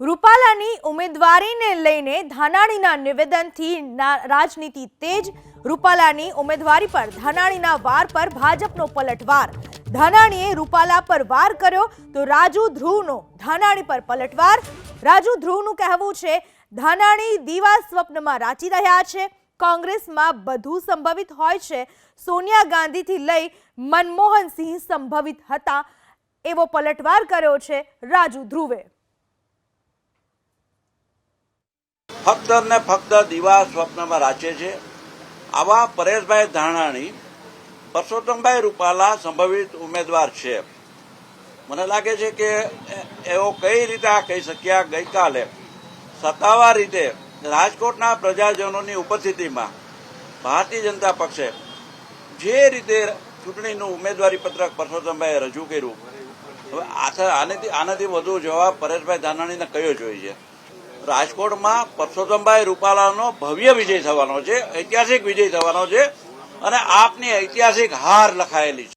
રૂપાલાની ઉમેદવારીને લઈને ધાનાણીના નિવેદનથી રાજનીતિ તેજ. રૂપાલાની ઉમેદવારી પર ધાનાણીના વાર પર ભાજપનો પલટવાર. ધાનાણીએ રૂપાલા પર વાર કર્યો તો રાજુ ધ્રુવનો ધાનાણી પર પલટવાર. રાજુ ધ્રુવનું કહેવું છે, ધાનાણી દીવા સ્વપ્નમાં રાચી રહ્યા છે. કોંગ્રેસમાં બધું સંભવિત હોય છે. સોનિયા ગાંધીથી લઈ મનમોહન સિંહ સંભવિત હતા. એવો પલટવાર કર્યો છે રાજુ ધ્રુવે. ફક્ત ને ફક્ત દીવા સ્વપ્નમાં રાચે છે. આવા પરેશભાઈ ધાણાણી પરસોત્તમભાઈ રૂપાલા સંભવિત ઉમેદવાર છે. મને લાગે છે કે એઓ કઈ રીતે આ કહી શક્યા? ગઈકાલે સત્તાવાર રીતે રાજકોટના પ્રજાજનોની ઉપસ્થિતિમાં ભારતીય જનતા પક્ષે જે રીતે ચૂંટણીનું ઉમેદવારી પત્રક પરસોત્તમભાઈએ રજૂ કર્યું, હવે આનાથી આનાથી વધુ જવાબ પરેશભાઈ ધાનાણીને કયો જોઈએ? રાજકોટમાં પરસોત્તમભાઈ રૂપાલાનો ભવ્ય વિજય થવાનો છે, ઐતિહાસિક વિજય થવાનો છે અને આપની ઐતિહાસિક હાર લખાયેલી